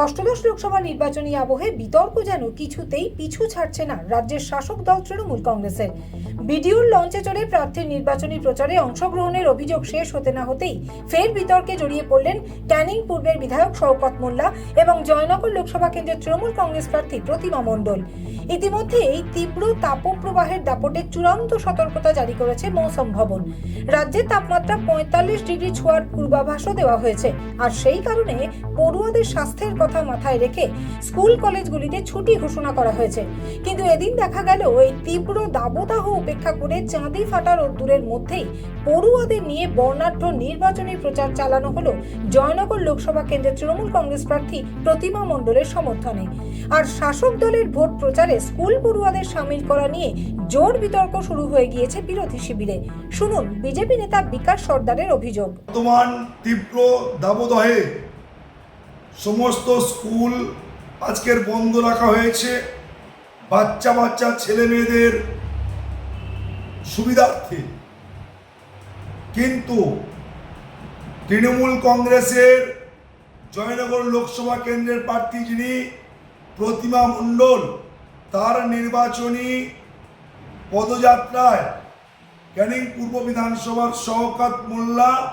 অষ্টদশ লোকসভা নির্বাচনী আবহে বিতর্ক যেন কিছুতেই পিছু ছাড়ছে না রাজ্যের শাসক দল তৃণমূল কংগ্রেসের। বিডিওর লঞ্চে চড়ে প্রার্থীর নির্বাচনী প্রচারে অংশগ্রহণের অভিযোগ শেষ হতে না হতেই ফের বিতর্কে জড়িয়ে পড়লেন ক্যানিং পূর্বের বিধায়ক শওকত মোল্লা এবং জয়নগর লোকসভা কেন্দ্রের তৃণমূল কংগ্রেস প্রার্থী প্রতিমা মণ্ডল। ইতিমধ্যে এই তীব্র তাপপ্রবাহের দাপটে চূড়ান্ত সতর্কতা জারি করেছে মৌসুম ভবন। রাজ্যের তাপমাত্রা পঁয়তাল্লিশ ডিগ্রি ছোঁয়ার পূর্বাভাসও দেওয়া হয়েছে। আর সেই কারণে পড়ুয়াদের স্বাস্থ্যের কথা মাথায় রেখে স্কুল কলেজগুলিতে ছুটি ঘোষণা করা হয়েছে। কিন্তু এদিন দেখা গেল এই তীব্র দাবদাহ উপেক্ষা করে চাঁদি ফাটা রোদ্দুরের মধ্যেই পড়ুয়াদের নিয়ে বর্ণাঢ্য নির্বাচনী প্রচার চালানো হলো জয়নগর লোকসভা কেন্দ্রের তৃণমূল কংগ্রেস প্রার্থী প্রতিমা মণ্ডলের সমর্থনে। আর শাসক দলের ভোট প্রচারে স্কুল পড়ুয়াদের সামিল করা নিয়ে জোর বিতর্ক শুরু হয়ে গিয়েছে বিরোধী শিবিরে। শুনুন, বিজেপি নেতা বিকাশ সর্দারের অভিযোগ। বর্তমান তীব্র দাবদাহে সমস্ত স্কুল আজকের বন্ধ রাখা হয়েছে। বাচ্চা বাচ্চা ছেলে মেয়েদের সুবিধার্থে। কিন্তু তৃণমূল কংগ্রেসের জয়নগর লোকসভা কেন্দ্রের প্রার্থী যিনি প্রতিমা মণ্ডল, তার নির্বাচনী পদযাত্রায় ক্যানিং পূর্ব বিধানসভার শওকাত মোল্লা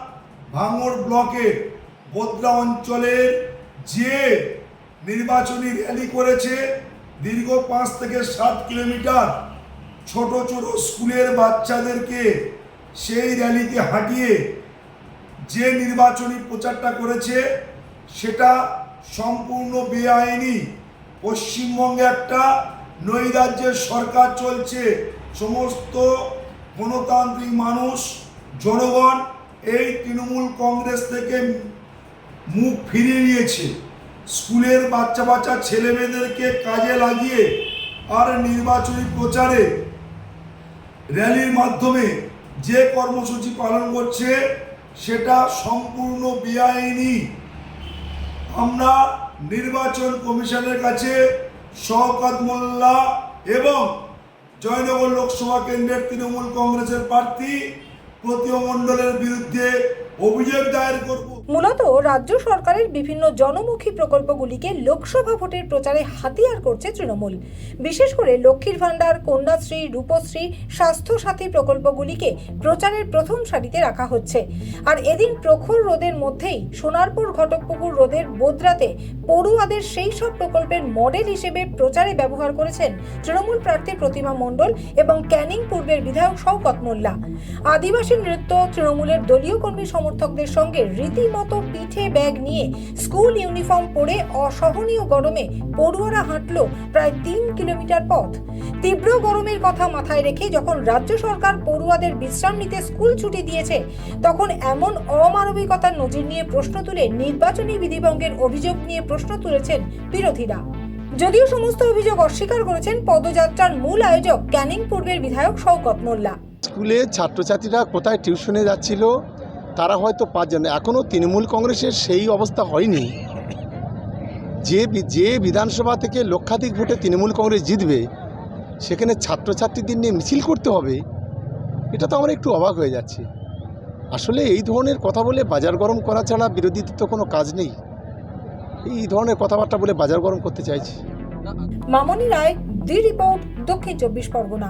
ভাঙড় ব্লকের বোদরা অঞ্চলের যে নির্বাচনী র্যালি করেছে দীর্ঘ পাঁচ থেকে সাত কিলোমিটার ছোট ছোট স্কুলের বাচ্চাদেরকে সেই র্যালিতে হাঁটিয়ে যে নির্বাচনী প্রচারটা করেছে, সেটা সম্পূর্ণ বেআইনি। পশ্চিমবঙ্গে একটা নৈরাজ্যের সরকার চলছে, সমস্ত গণতান্ত্রিক মানুষ, জনগণ, এই তৃণমূল কংগ্রেস থেকে মুখ ফিরিয়ে নিয়েছে। স্কুলের বাচ্চা বাচ্চা ছেলে মেয়েদেরকে কাজে লাগিয়ে আর নির্বাচনী প্রচারে র্যালির মাধ্যমে যে কর্মসূচি পালন করছে, সেটা সম্পূর্ণ বেআইনি। আমরা নির্বাচন কমিশনের কাছে শওকত মোল্লা এবং জয়নগর লোকসভা কেন্দ্রের তৃণমূল কংগ্রেসের প্রার্থী প্রতিমা মণ্ডলের বিরুদ্ধে অভিযোগ দায়ের করব। মূলত রাজ্য সরকারের বিভিন্ন জনমুখী প্রকল্পগুলিকে লোকসভা ভোটের প্রচারে হাতিয়ার করছে তৃণমূল। বিশেষ করে লক্ষ্মীর ভাণ্ডার, কন্যাশ্রী, রূপশ্রী স্বাস্থ্য সাথী প্রকল্পগুলিকে প্রচারের প্রথম সারিতে রাখা হচ্ছে। আর এদিন প্রখর রোদের মধ্যেই সোনারপুর ঘটকপুকুর রোদের বোদরাতে পড়ুয়াদের সেই সব প্রকল্পের মডেল হিসেবে প্রচারে ব্যবহার করেছেন তৃণমূল প্রার্থী প্রতিমা মণ্ডল এবং ক্যানিং পূর্বের বিধায়ক শওকত মোল্লা। আদিবাসী নৃত্য তৃণমূলের দলীয় কর্মী সমর্থকদের সঙ্গে রীতিমতো পিঠে ব্যাগ নিয়ে স্কুল ইউনিফর্ম পরে অসহনীয় গরমে পড়ুয়ারা হাঁটলো প্রায় তিন কিলোমিটার পথ। তীব্র গরমের কথা মাথায় রেখে যখন রাজ্য সরকার পড়ুয়াদের বিশ্রাম নিতে স্কুল ছুটি দিয়েছে, তখন এমন অমানবিকতার নজির নিয়ে প্রশ্ন তুলে নির্বাচনী বিধিভঙ্গের অভিযোগ নিয়ে প্রশ্ন তুলেছেন বিরোধীরা। যদিও সমস্ত অভিযোগ অস্বীকার করেছেন পদযাত্রার মূল আয়োজক ক্যানিং পূর্বের বিধায়ক শওকত মোল্লা। স্কুলে ছাত্রছাত্রীরা কোথায় টিউশনে যাচ্ছিল তারা হয়তো পাঁচজন। এখনও তৃণমূল কংগ্রেসের সেই অবস্থা হয়নি। যে যে বিধানসভা থেকে লক্ষাধিক ভোটে তৃণমূল কংগ্রেস জিতবে, সেখানে ছাত্রছাত্রীদের নিয়ে মিছিল করতে হবে, এটা তো আমরা একটু অবাক হয়ে যাচ্ছি। আসলে এই ধরনের কথা বলে বাজার গরম করা ছাড়া বিরোধীদের তো কোনো কাজ নেই। এই ধরনের কথাবার্তা বলে বাজার গরম করতে চাইছি। মামনি রায় দি রিপোর্ট, দক্ষিণ চব্বিশ পরগনা।